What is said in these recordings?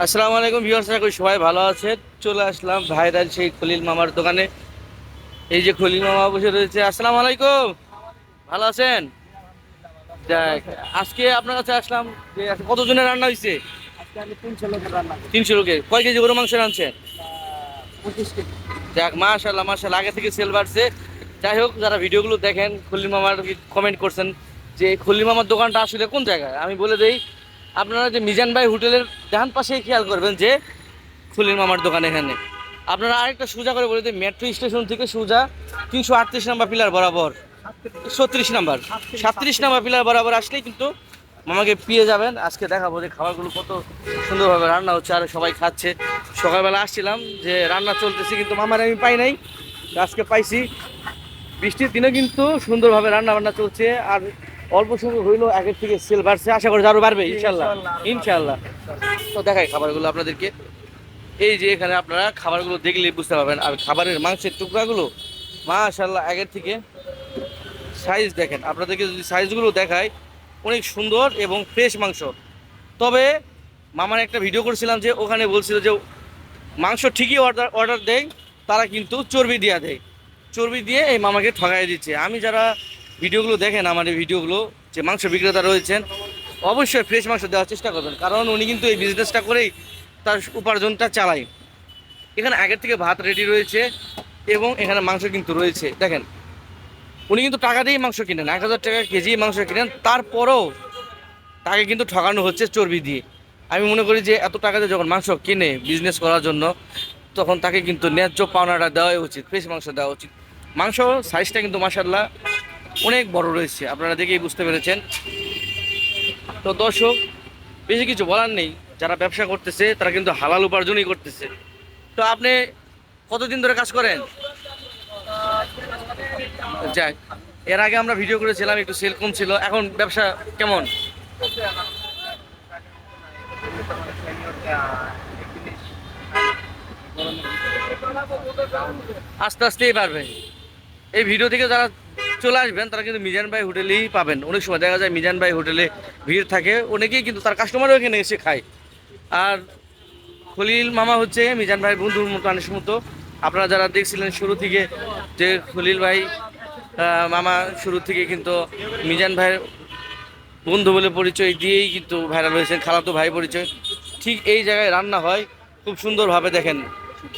আসসালামু আলাইকুম ভিউয়ার্স আশা করি সবাই ভালো আছেন চলে আসলাম ভাইরাল সেই খলিল মামার দোকানে। এই যে খলিল মামা বসে রয়েছে। আসসালামু আলাইকুম। ভালো আছেন? যাক আজকে আপনার কাছে আসলাম যে কতজনের রান্না হয়েছে আজকে আমি তিনশো লোকের রান্না করি। তিনশো লোকের। কয় কেজি গরু মাংস রাঁধছেন? যাক মাশাল্লাহ মাশাল্লাহ আগে থেকে সেল বাড়ছে। যাই হোক যারা ভিডিওগুলো দেখেন খলিল মামার কমেন্ট করছেন যে খলিল মামার দোকানটা আসলে কোন জায়গায়? আমি বলে দেই আপনারা যে মিজান ভাই হোটেলের ডান পাশেই খেয়াল করবেন যে খলিল মামার দোকান এখানে। আপনারা আরেকটা সোজা করে বলে দিই, মেট্রো স্টেশন থেকে সোজা তিনশো আটত্রিশ নাম্বার পিলার বরাবর। ছত্রিশ নাম্বার, সাতত্রিশ নাম্বার পিলার বরাবর আসলেই কিন্তু মামাকে পেয়ে যাবেন। আজকে দেখাবো যে খাবারগুলো কত সুন্দরভাবে রান্না হচ্ছে, আর সবাই খাচ্ছে। সকালবেলা আসছিলাম যে রান্না চলতেছে, কিন্তু মামার আমি পাই নাই। আজকে পাইছি। বৃষ্টির দিনে কিন্তু সুন্দরভাবে রান্না বান্না চলছে, আর অল্প সময় হইল আগের থেকে সেল বাড়ছে। আশা করি আরও বাড়বে ইনশাল্লাহ ইনশাল্লাহ তো দেখাই খাবারগুলো আপনাদেরকে। এই যে এখানে আপনারা খাবারগুলো দেখলেই বুঝতে পারবেন। আর খাবারের মাংসের টুকরাগুলো মাশাল্লাহ আগের থেকে সাইজ দেখেন। আপনাদেরকে যদি সাইজগুলো দেখায় অনেক সুন্দর এবং ফ্রেশ মাংস। তবে মামার একটা ভিডিও করেছিলাম যে ওখানে বলছিল যে মাংস ঠিকই অর্ডার অর্ডার দেয় তারা কিন্তু চর্বি দিয়ে দেয়। চর্বি দিয়ে এই মামাকে ঠকাই দিচ্ছে। আমি যারা ভিডিওগুলো দেখেন, আমার এই ভিডিওগুলো, যে মাংস বিক্রেতা রয়েছেন, অবশ্যই ফ্রেশ মাংস দেওয়ার চেষ্টা করবেন। কারণ উনি কিন্তু এই বিজনেসটা করেই তার উপার্জনটা চালায়। এখানে আগের থেকে ভাত রেডি রয়েছে এবং এখানে মাংস কিন্তু রয়েছে। দেখেন, উনি কিন্তু টাকা দিয়েই মাংস কিনেন, এক হাজার টাকা কেজি মাংস কিনেন, তারপরেও তাকে কিন্তু ঠকানো হচ্ছে চর্বি দিয়ে। আমি মনে করি যে এত টাকা দিয়ে যখন মাংস কিনে বিজনেস করার জন্য, তখন তাকে কিন্তু ন্যায্য পাওনাটা দেওয়াই উচিত ফ্রেশ মাংস দেওয়া উচিত। মাংস সাইজটা কিন্তু মাসাল্লাহ অনেক বড় রয়েছে, আপনারা দেখেই বুঝতে পেরেছেন। তো দর্শক, বেশি কিছু বলার নেই, যারা ব্যবসা করতেছে, তারা কিন্তু হালাল উপার্জনই করতেছে। তো আপনি কতদিন ধরে কাজ করেন? যাক, এর আগে আমরা ভিডিও করেছিলাম, একটু সেল কম ছিল, এখন ব্যবসা কেমন? আস্তে আস্তেই পারবে এই ভিডিও থেকে যারা চলে আসবেন, তারা কিন্তু মিজান ভাই হোটেলেই পাবেন। অনেক সময় দেখা যায় মিজান ভাই হোটেলে ভিড় থাকে, অনেকেই কিন্তু তার কাস্টমারও এখানে এসে খায়। আর খলিল মামা হচ্ছে মিজান ভাইয়ের বন্ধুর মতো মানুষের মতো। আপনারা যারা দেখছিলেন শুরু থেকে যে খলিল ভাই মামা শুরু থেকে কিন্তু মিজান ভাইয়ের বন্ধু বলে পরিচয় দিয়েই কিন্তু ভাইরাল হয়েছেন, খালাতো ভাই পরিচয়। ঠিক এই জায়গায় রান্না হয়, খুব সুন্দরভাবে দেখেন।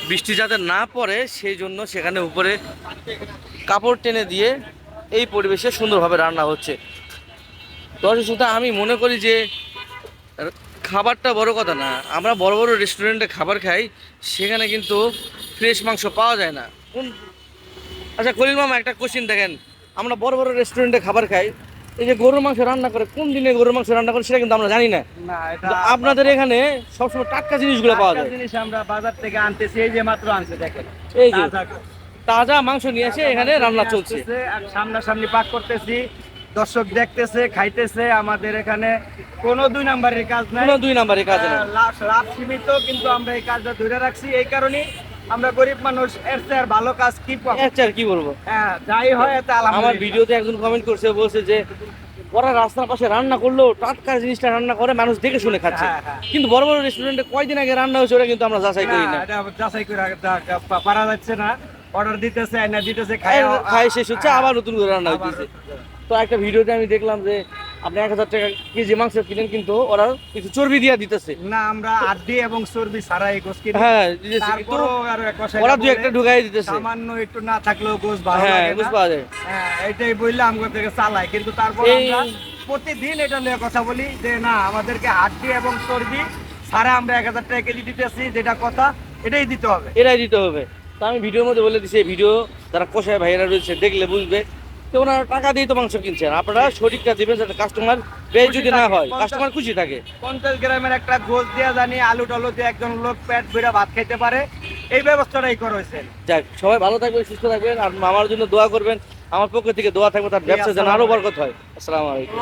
বৃষ্টি যাতে না পড়ে, সেই জন্য সেখানে উপরে কাপড় টেনে দিয়ে এই পরিবেশে সুন্দরভাবে রান্না হচ্ছে। দর্শক শ্রোতা আমি মনে করি যে খাবারটা বড় কথা না। আমরা বড় বড় রেস্টুরেন্টে খাবার খাই সেখানে কিন্তু ফ্রেশ মাংস পাওয়া যায় না। কোন আচ্ছা কলিল মামা একটা কোশ্চিন দেখেন। আমরা বড় বড় রেস্টুরেন্টে খাবার খাই এই যে গরুর মাংস রান্না করে কোন দিনে গরুর মাংস রান্না করে সেটা কিন্তু আমরা জানি না। আপনাদের এখানে সবসময় টাটকা জিনিসগুলো পাওয়া যায়। জিনিস আমরা বাজার থেকে আনতেছি এই যে মাত্র আনছে দেখেন। এই যে। তাজা। মাংস নিয়ে এসে এখানে রান্না চলছে। সামনাসামনি পাক করতেছি। দর্শক দেখতেছে খাইতেছে আমাদের এখানে কোনো দুই নাম্বারের কাজ নাই। কোনো দুই নাম্বারে কাজে না লাভ সীমিত কিন্তু আমরা এই কাজটা ধরে রাখছি। এই কারণে আমরা গরিব মানুষ এর চেয়ে আর ভালো কাজ কি পাবো? আচ্ছা আর কি বলব? হ্যাঁ, যাই হয় এতে আমার ভিডিওতে একজন কমেন্ট করছে বলছে যে ওরা রাস্তার পাশে রান্না করলেও টাটকা জিনিসটা রান্না করে মানুষ দেখে শুনে খাচ্ছে। হ্যাঁ, হ্যাঁ। কিন্তু বড় বড় রেস্টুরেন্টে কয়দিন আগে রান্না হয়েছে ওরা কিন্তু আমরা যাচাই করি না যাচাই করে পারা যাচ্ছে না। অর্ডার দিতেছে আইনা দিতেছে খাই শেষ হচ্ছে আবার নতুন করে রান্না হচ্ছে তো একটা ভিডিওতে আমি দেখলাম যে আপনি এক হাজার টাকা কেজি মাংস কিনেন কিন্তু ওরা কিছু চর্বি দিয়ে দিতেছে। না আমরা আড্ডি এবং চর্বি ছাড়াই গোস কিনি। হ্যাঁ দিতেছে কিন্তু ওরা দু একটা ঢুকাই দিতেছে। সামান্য একটু না থাকলেও গোস ভালো হ্যাঁ লাগে না। পাওয়া যায়। হ্যাঁ এটাই বললে আমাদের থেকে চালাই কিন্তু তারপর আমরা প্রতিদিন এটা নিয়ে কথা বলি যে না আমাদেরকে আড্ডি এবং চর্বি ছাড়া আমরা এক হাজার টাকা কেজি দিতেছি যেটা কথা এটাই দিতে হবে। এরাই দিতে হবে। তো আমি ভিডিওর মধ্যে বলে দিচ্ছি এই ভিডিও যারা কষায় ভাইয়েরা রয়েছে দেখলে বুঝবে তো ওনারা টাকা দিয়ে তো মাংস কিনছেন। আপনারা সঠিকটা দিবেন যাতে কাস্টমার বেশ যদি না হয় কাস্টমার খুশি থাকে। পঞ্চাশ গ্রামের একটা গোস দেওয়া জানি আলু টালু দিয়ে একজন লোক পেট ভরে ভাত খেতে পারে। এই ব্যবস্থাটাই করা হয়েছে যাক সবাই ভালো থাকবেন সুস্থ থাকবেন আর আমার জন্য দোয়া করবেন। আমার পক্ষ থেকে দোয়া থাকবে তার ব্যবসা যেন আরও বরকত হয়। আসসালামু আলাইকুম।